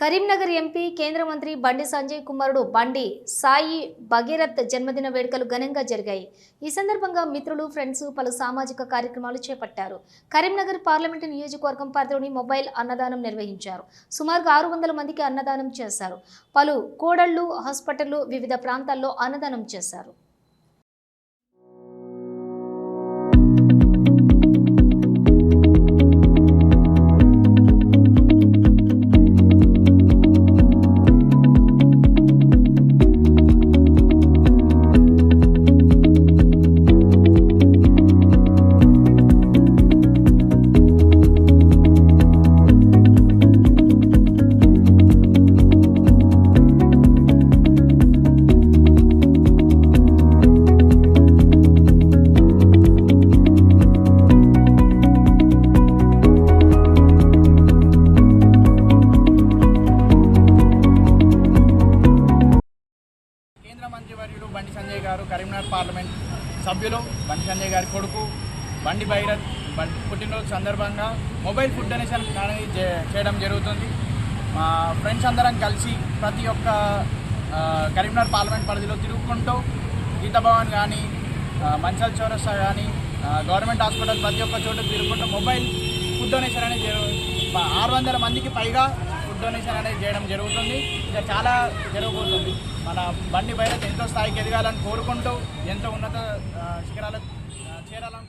Karimnagar MP కేంద్ర మంత్రి బండి సంజయ్ కుమారుడు బండి సాయి భగీరథ్ జన్మదిన వేడుకలు ఘనంగా జరిగాయి. ఈ సందర్భంగా మిత్రులు ఫ్రెండ్స్ పలు సామాజిక కార్యక్రమాలు చేపట్టారు. కరీంనగర్ పార్లమెంటు నియోజకవర్గం పరిధిలోని మొబైల్ అన్నదానం నిర్వహించారు. సుమారుగా ఆరు వందల మందికి అన్నదానం చేశారు. పలు కోడళ్ళు హాస్పిటళ్ళు వివిధ ప్రాంతాల్లో అన్నదానం చేశారు. కేంద్ర వర్యుడు బండి సంజయ్ గారు కరీంనగర్ పార్లమెంట్ సభ్యులు బండి సంజయ్ గారి కొడుకు బండి భైరత్ బండి పుట్టినరోజు సందర్భంగా మొబైల్ ఫుడ్ డొనేషన్ అనేది చే- చేయడం జరుగుతుంది. మా ఫ్రెండ్స్ అందరం కలిసి ప్రతి ఒక్క కరీంనగర్ పార్లమెంట్ పరిధిలో తిరుగుకుంటూ గీతాభవన్ కానీ మంచాల చౌరస్తా కానీ గవర్నమెంట్ హాస్పిటల్ ప్రతి ఒక్క చోట తిరుగుకుంటూ మొబైల్ ఫుడ్ డొనేషన్ అనేది ఆరు వందల మందికి పైగా ఫుడ్ డొనేషన్ అనేది చేయడం జరుగుతుంది. ఇంకా చాలా జరగబోతుంది. మన బండి పైన ఎంతో స్థాయికి ఎదగాలని కోరుకుంటూ ఎంతో ఉన్నత ఆ, శిఖరాలకు చేరాలని